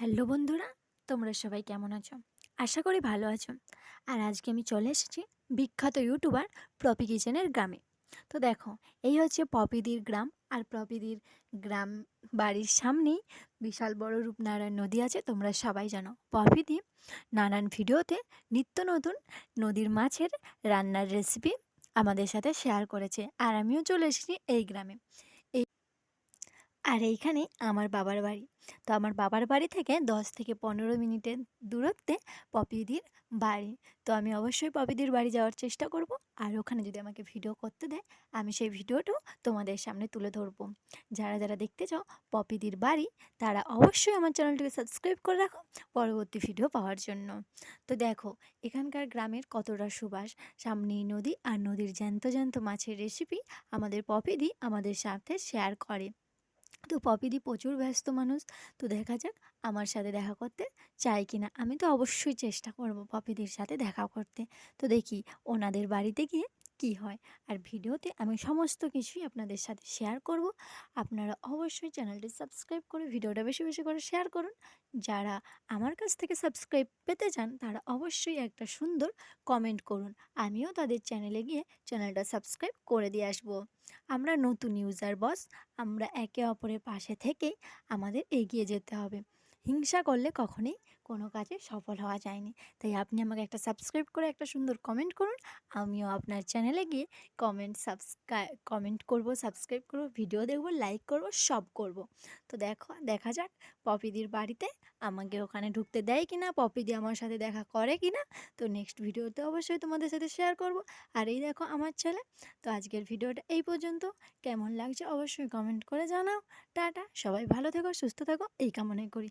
Hello বন্ধুরা, তোমরা সবাই কেমন আছো? আশা করি ভালো আছো। আর আজকে আমি চলে এসেছি বিখ্যাত ইউটিউবার প্রপি কিচেনের গ্রামে। তো দেখো, এই হচ্ছে পপিদির গ্রাম। আর প্রপিদির গ্রাম বাড়ির সামনেই বিশাল বড় রূপনারায়ণ নদী আছে, তোমরা সবাই জানো। পপিদি নানান ভিডিওতে নিত্য নতুন নদীর মাছের রান্নার রেসিপি আমাদের সাথে শেয়ার করেছে। আর আমিও চলে এসেছি এই গ্রামে। এই আর এইখানে আমার বাবার বাড়ি। তো আমার বাবার বাড়ি থেকে দশ থেকে পনেরো মিনিটের দূরত্বে পপিদির বাড়ি। তো আমি অবশ্যই পপিদির বাড়ি যাওয়ার চেষ্টা করব। আর ওখানে যদি আমাকে ভিডিও করতে দেয়, আমি সেই ভিডিওটাও তোমাদের সামনে তুলে ধরবো। যারা যারা দেখতে চাও পপিদির বাড়ি, তারা অবশ্যই আমার চ্যানেলটিকে সাবস্ক্রাইব করে রাখো পরবর্তী ভিডিও পাওয়ার জন্য। তো দেখো, এখানকার গ্রামের কতটা সুবাস। সামনেই নদী আর নদীর জ্যান্ত জ্যান্ত মাছের রেসিপি আমাদের পপিদি আমাদের সাথে শেয়ার করে। তো পপিদি প্রচুর ব্যস্ত মানুষ, তো দেখা যাক আমার সাথে দেখা করতে চায় কি না আমি তো অবশ্যই চেষ্টা করব পপিদির সাথে দেখা করতে। তো দেখি ওনাদের বাড়িতে গিয়ে কি হয়? আর ভিডিওতে আমি সমস্ত কিছুই আপনাদের সাথে শেয়ার করব। আপনারা অবশ্যই চ্যানেলটি সাবস্ক্রাইব করে ভিডিওটা বেশি বেশি করে শেয়ার করুন। যারা আমার কাছ থেকে সাবস্ক্রাইব পেতে চান, তারা অবশ্যই একটা সুন্দর কমেন্ট করুন। আমিও তাদের চ্যানেলে গিয়ে চ্যানেলটা সাবস্ক্রাইব করে দিয়ে আসব। আমরা নতুন ইউজার বস আমরা একে অপরের পাশে থেকেই আমাদের এগিয়ে যেতে হবে। হিংসা করলে কখনোই কোনো কাজে সফল হওয়া যায়নি। তাই আপনি আমাকে একটা সাবস্ক্রাইব করে একটা সুন্দর কমেন্ট করুন। আমিও আপনার চ্যানেলে গিয়ে কমেন্ট সাবস্ক্রাই কমেন্ট করব সাবস্ক্রাইব করব ভিডিও দেখব লাইক করব, সব করব। তো দেখো, দেখা যাক পপিদির বাড়িতে আমাকে ওখানে ঢুকতে দেয় কি না পপিদি আমার সাথে দেখা করে কি না তো নেক্সট ভিডিওতে অবশ্যই তোমাদের সাথে শেয়ার করব। আর এই দেখো আমার ছেলে। তো আজকের ভিডিওটা এই পর্যন্ত। কেমন লাগছে অবশ্যই কমেন্ট করে জানাও। টাটা। সবাই ভালো থেকো, সুস্থ থাকো। এই কামনাই করি।